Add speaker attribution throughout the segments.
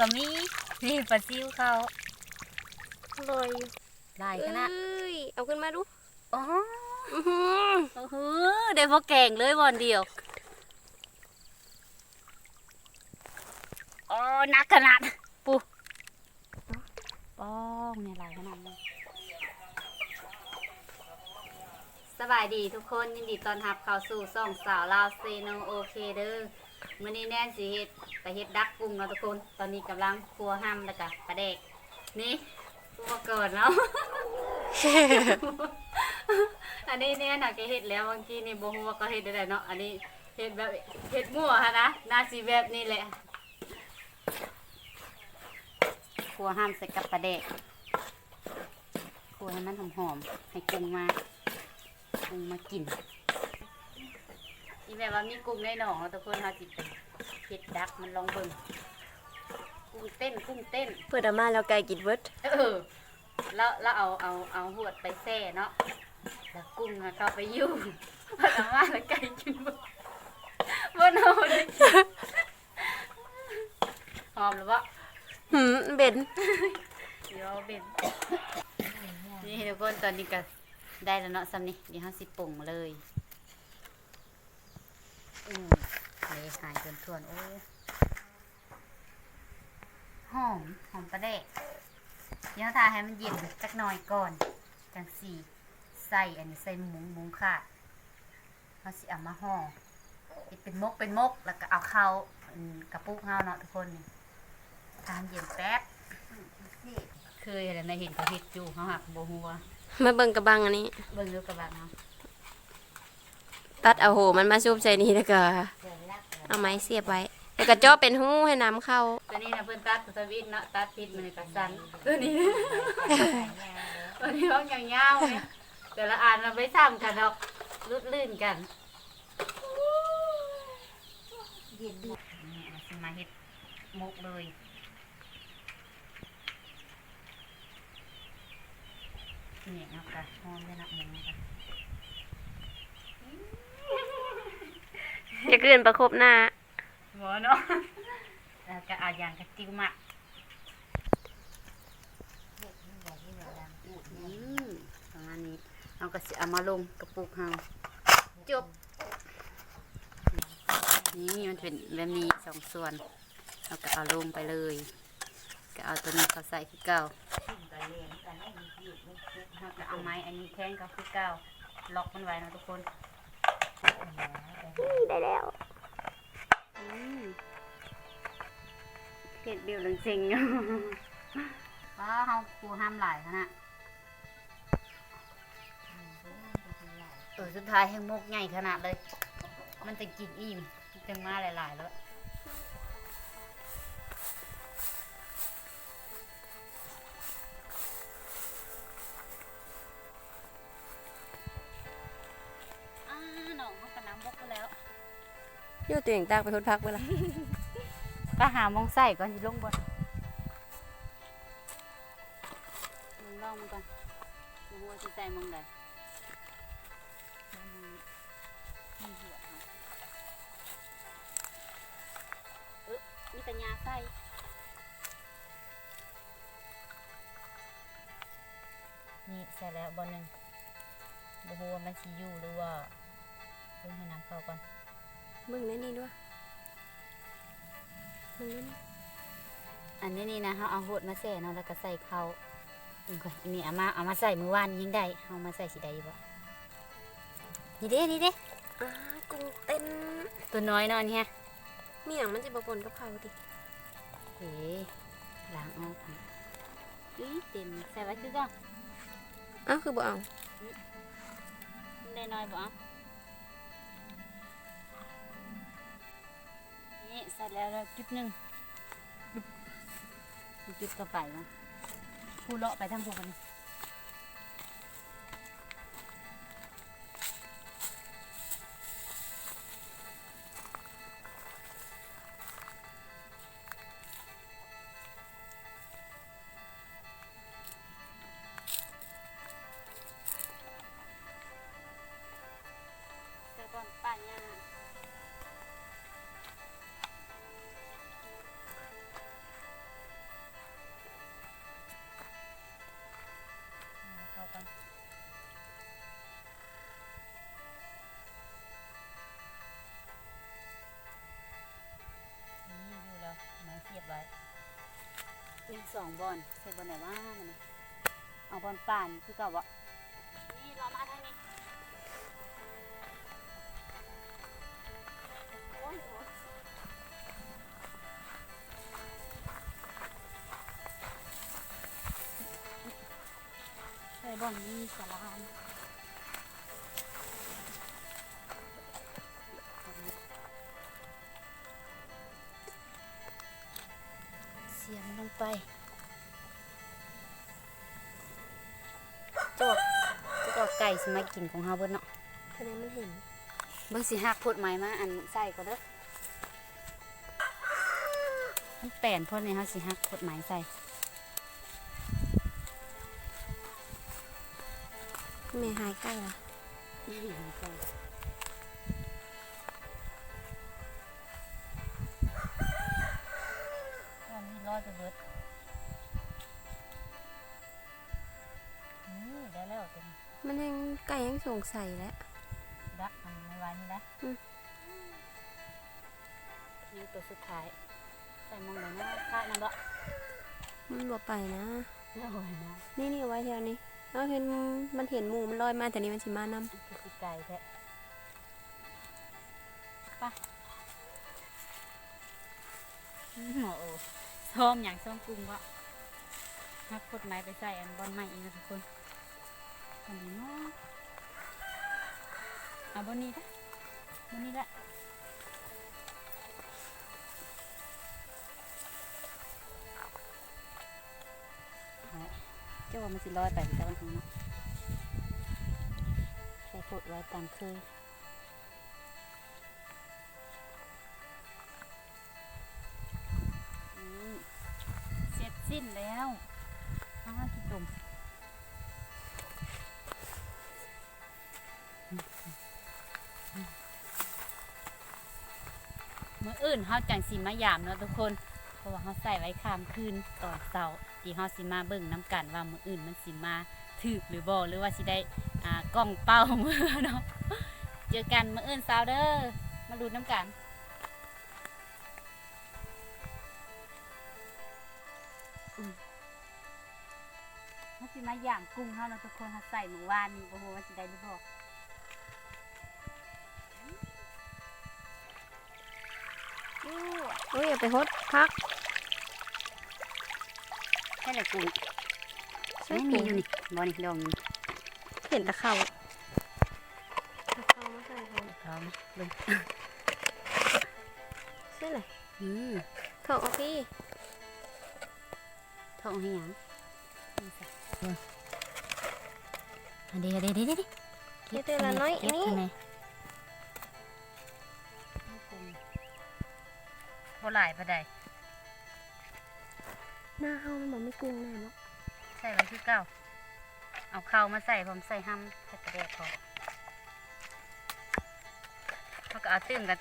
Speaker 1: ลาซิวก็มีนี่ปลาซิวเขา
Speaker 2: ลอย
Speaker 1: ได้
Speaker 2: เอ้
Speaker 1: ขนาด
Speaker 2: ยเอาขึ้นมาดู
Speaker 1: อ๋อ
Speaker 2: อื้อหือ
Speaker 1: โอ้โหได้พอแกงเลยวันเดียวอ๋อนักขนาดปูป้องเนี่ยหลายขนาดนี้สบายดีทุกคนยินดีต้อนรับเข้าสู่ซ่องสาวลาวเซโนโอเคเด้อ มื้อนี้แน่นสิเฮ็ดไปเฮ็ดดักกุ้งเนาะทุกคน ตอนนี้กำลังครัวห้ำแล้วก็ปลาแดก นี่อุปกรณ์เนาะ อันนี้เนี่ยน่ะก็เฮ็ดแล้วบางทีนี่บ่ฮู้ว่าก็เฮ็ดได้เนาะ อันนี้เฮ็ดแบบเฮ็ดมั่วฮะนะน่าสิแบบนี้แหละครัวห้ามใส่กับปลาแดกครัวให้มันหอมๆให้กุ้งมากุ้งมากิน อีแบบว่ามีกุ้งในหนองแล้วทุกคนเฮาสิไปเฮ็ดดักมันลองเบิ่งกุ้งเต้นกุ้งเต้น
Speaker 2: เปิดอามาแล้วไก่กินเบิด
Speaker 1: เออแล้วแล้วเอาเอาเอาหวดไปแช่เนาะแล้วกุ้งอะเข้าไปยุ่งพอละมาแล้วไก่กินบ่บ่นเอาได้กินหอมหรือเปล่า
Speaker 2: หืมเบน
Speaker 1: เดี๋ยวเอาเป็นนี่ทุกคนตอนนี้ก็ได้แล้วเนาะซ้ำนี่เดี๋ยวเราสิปรุงเลย อืมเลยหายจนทวนๆโอ้ยหอมหอมประเดะเดี๋ยวทาให้มันเย็นจักหน่อยก่อน จังสีใส่อันนี้ใส่หมูหมูค่ะเขาสิเอามาห่อเฮ็ดเป็นมกเป็นมกแล้วก็เอาเข้าอันกระปุกเฮาเนาะทุกคนนี่ทานเย็นแป๊บเคยอะไรนะเห็นเขาเฮ็ดอยู่เขาหักบ่ฮู้ว่า
Speaker 2: มาเบิ่งกระบังอันนี้
Speaker 1: เบิ่งดูกระบะเนาะ
Speaker 2: ตัดเอาโหมันมาชุบใส่นี่แล้วก็เอาไม้เสียบไว้แล้วก็เจ่อเป็นหูให้น้ำเข้า
Speaker 1: ตัวนี้นะเพิ่นตัดสวิตช์เนาะตัดผิดมันเลยก็สั่นตัวนี้ตัวนี้ร้องยาวๆเนี่ยแต่ละอันมันไม่ซ้ำกันดอกลุดลื่นกันเย็นดีนี่เราสิมาเฮ็ดมกเลยนี่เนาะค่ะหอมเลยนะหมูนะคะ
Speaker 2: จะเกินประคบหน้า
Speaker 1: หมอเนาะแล้วก็เอาอย่างกระจิ้วหมักอืมประมาณนี้เอาก็สิเอามาลงกระปุกเฮาจบ นี่มันเป็นแบบนี้สองส่วนเราก็เอาลงไปเลย ก็เอาตัวนี้เขาใส่คือเก่าเราก็เอาไม้อันนี้แทงก็คือเก่าล็อกมันไว้นะทุกคน
Speaker 2: ได้แล้ว
Speaker 1: อืมเห็ดเดียวจริงๆว้าวเขาครูห้ามหลายขนาดเออสุดท้ายแห้งมกใหญ่ขนาดเลย มันจะกินอิ่มจังมาหลายๆแล้ว
Speaker 2: โยตัวเองตากไปทดพักไปละ
Speaker 1: ก็หามองใส่ก่อนสิลงบนลองลองมันก่อนดูว่าสิใส่มองใดมันมีมีหัวเอาเอ๊ะมีแต่ยาใส่นี่ใส่แล้วบอลหนึ่งบ่ฮู้ว่ามันสิอยู่หรือว่าเพิ่งให้น้ำเข้าก่อน
Speaker 2: มึงนั่นนี่ด้วยมึงนั่นนี่
Speaker 1: อันนี้นี่นะเขาเอาหดมาใส่เนาะแล้วก็ใส่เขาอืมก่อนนี่เอามาเอามาใส่มือวานยังได้เอามาใส่สีใดบ่นี่เด้นี่เด้
Speaker 2: อ่ากุ้งเต้น
Speaker 1: ตัวน้อยเนอนเนี่ย
Speaker 2: มีอย่างมันจะบปนกับเขาดิ
Speaker 1: เอ๋ล้างออกอะอุ้ยเต็มใส่ไว้คือก็
Speaker 2: อ้าวคือบ่เอา
Speaker 1: ได้น้อยบ่เอา ใส่แล้วแล้วจุดหนึ่งจุดต่อไปนาะผู้เลาะไปทั้งพวกมัน มีสองบอลใส่บอลไหนว่ามันน่ะเอาบอลป่านคือเก่าวะนี่เรามาทางนี้โอ้ยโอ้ยใส่บอลนี่สลามเไปจวกจวกไก่สิมากินของเฮาเบิดเนาะ
Speaker 2: คะแนนมันเห็น
Speaker 1: เบิ่งสิหักพดไม้มาอันใส่ก็เด้อมันแป่นพอนี่เฮาสิหักพดไม้ใส่
Speaker 2: แม่หายใกล้ละ
Speaker 1: วันนี้รอดจะเบิดนี่ได้แล้วเป็น
Speaker 2: มันยังไก่ยังสงสัยแล้ว
Speaker 1: ดักมันในวันนี้นะ
Speaker 2: อืม
Speaker 1: นี่ตัวสุดท้าย ใส่มองเลยนะคาดนั่นบ่
Speaker 2: มันบอกไปนะ
Speaker 1: โอ้ยนะ
Speaker 2: นี่นี่เอาไว้แถวนี้เราเห็นมันเห็นหมูมันลอยมาแต่นี้มันสิมานำ
Speaker 1: อันคือสิไก่แท้ไปอืมโอ้ ซ้อมอย่างซ้อมกุ้งวะหักพดไม้ไปใส่อันบอลใหม่อีกนะทุกคนอันนี้เนาะเอาบนนี้ละบนนี้ละเจ้าว่ามันสิลอยไปแต่วันนี้เนาะใส่พดไว้ตามเคย มื่ออื่นเฮาจังสิมายามเนาะทุกคน เพราะว่าเฮาใส่ไว้ข้ามคืนตอนเช้าที่เฮาสิมาเบิ่งน้ำกันว่ามื้ออื่นมันสิมาถึกหรือบ่หรือว่าสิได้อ่ากล้องเป้ามือเนาะเจอกันมื้ออื่นเช้าเด้อมาดูน้ำกันเฮาสิมายางกุ้งเฮาเนาะทุกคนเฮาใส่มื้อวานนี้บ่ฮู้ว่าสิได้หรือบ่
Speaker 2: โอ้ยอย่าไปฮดพัก
Speaker 1: แค่ไหนกุ้ง
Speaker 2: ใช่
Speaker 1: ไม่มีอยู่นี่บอนี่ดองนี่
Speaker 2: เห็นตะเข่าตะเข่ามาใส่เขา
Speaker 1: เขาลง
Speaker 2: ใช่เลย
Speaker 1: อืม
Speaker 2: ถกเอาพี่
Speaker 1: ท้องให้หยังนี่ใส่อันเดียวเดี๋ยวเดี๋ยวเดี๋ยว
Speaker 2: เฮ็ดแต่ละน้อย
Speaker 1: เก็บ
Speaker 2: นี่
Speaker 1: บ่หลายปานใด
Speaker 2: หน้าเฮามันบอกไม่กุ้งแน่เนาะ
Speaker 1: ใส่ไว้คือเก่าเอาข้าวมาใส่ผมใส่ห้ำใส่กระเดกพอเขาก็เอาตื้มกับ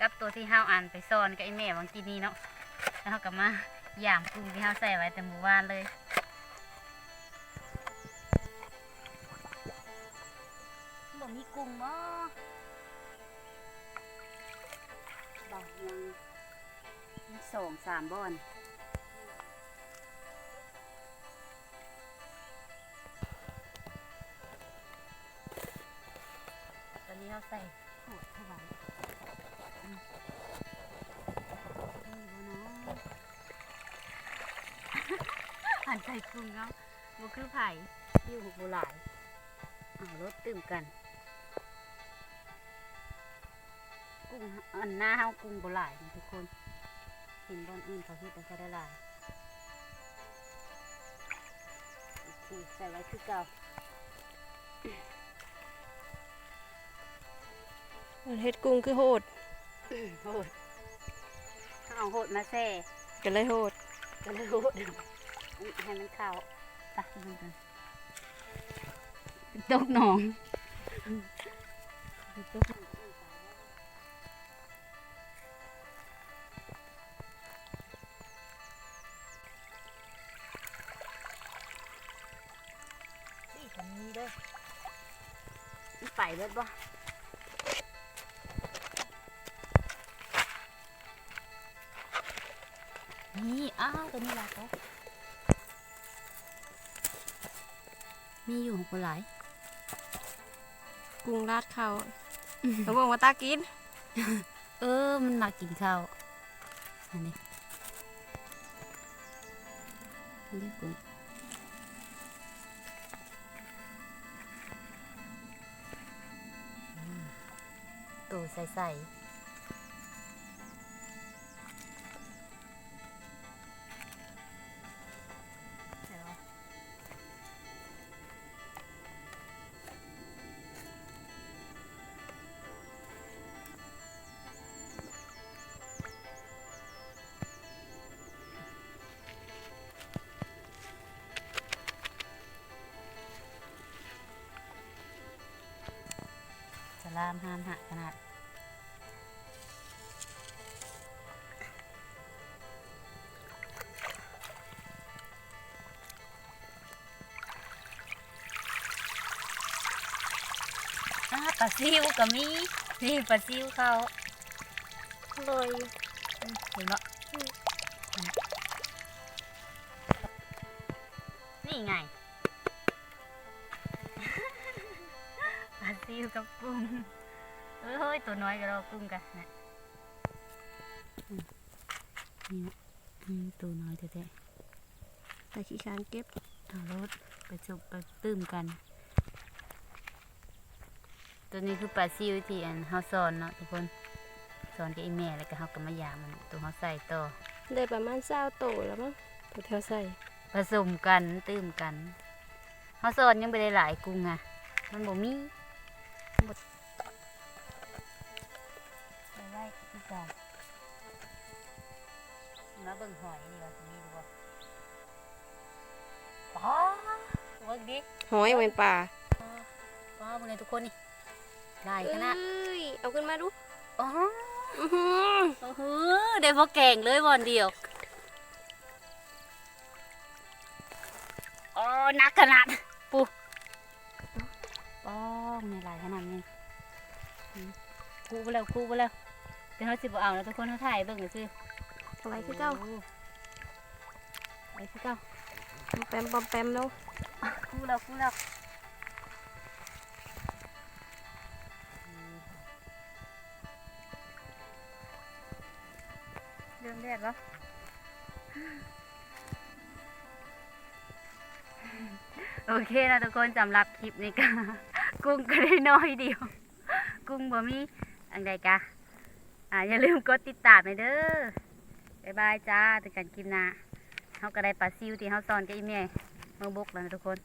Speaker 1: กับตัวที่ห้าวอ่านไปซ่อนกับไอ้แม่วังกินนี่เนาะแล้วเขาก็มาย่างกุ้งที่ห้าวใส่ไว้แต่หมู่บ้านเลย สองสามบ่อนตอนนี้เราใส่โหดถวายอืมนี่บ่เนาะหันใส่กุ้งเนาะบ่คือไผ่อยู่หกโบหลายเอารถตื่มกัน กุ้งอันหน้าเฮากุ้งบ่หลายนะทุกคน เห็นบอนอื่นเขาเฮ็ดแต่ก็ได้หลายโอเคใส่ไว้คือเก่า
Speaker 2: เฮ็ดกุ้งคือโหด
Speaker 1: โหดถ้าเอาโหดมาแซ่
Speaker 2: ก็เลยโหด
Speaker 1: ก็เลยโหดให้มันเข้าตักมันกันตกหนองตกหนอง เบิดบ่นี่อ้าวตัวนี้ละเขามีอยู่ของหลาย
Speaker 2: กุ้งราดเขาแล้วบอกว่าตากิน
Speaker 1: เออ มันหนักกินขาอันนี้เรียกกุ้ง ตัวใสๆเดี๋ยวจะลามหามหัก ปลาซิวก็มีนี่ปลาซิวเขา
Speaker 2: ลอย
Speaker 1: อืมเห็นปะนี่ไงปลาซิวกับกุ้งเอ้ยเฮ้ยตัวน้อยกับเรากุ้งกันนะอืมนี่นะอืมตัวน้อยแท้
Speaker 2: แต่ขี้คานเก็บ
Speaker 1: ๆเอารถไปจุบไปตื้มกัน ตัวนี้คือปลาซิวที่อันเฮาสอนเนาะทุกคนสอนกับไอ้แม่แล้วก็เฮาก็มายามมันตัวเฮาใส่ต่อ
Speaker 2: ได้ประมาณเศร้าโตแล้วมั้งตัวแถวใส่
Speaker 1: ผสมกันตื้มกันเฮาสอนยังไปได้หลายกุ้งอะมันบ่มีหมดไปไว้ที่เก่ามาเบิ่งหอยนี่ว่าสิมีหรือบ่ป๋อเบิ่งดิ
Speaker 2: หอยเวนป่า
Speaker 1: ป๋อเบิ่งให้ทุกคนนี่ หลายขนาด
Speaker 2: เอ้ยเอาขึ้นมาดู
Speaker 1: อ๋อ
Speaker 2: อื้อหือ
Speaker 1: โอ้โหได้พอแกงเลยวันเดียวอ๋อนักขนาดปูป้องในหลายขนาดนี้อืมคู่ไปแล้วคู่ไปแล้วเดี๋ยวเขาสิบเอาแล้วทุกคนเขาถ่ายเบิ่งกันสิ
Speaker 2: เอาไว้คือเจ้า
Speaker 1: โอ้ไว้คือเก้า
Speaker 2: ปอมแปมปอมแปมแล้ว
Speaker 1: คู่แล้วคู่แล้ว ริ่มแรกแล้วโอเคนะทุกคนสำหรับคลิปนี้ก็กุ้งก็ได้น้อยเดียว กุ้งบ่มีอันใดกะอ่าอย่าลืมกดติดตามหน่อยเด้อบ๊ายบายจ้าถึงกันคลิปหน้าเฮาก็ได้ปลาซิวที่เฮาสอนกับอีเมย์เมื่อบุกแล้วนะทุกคน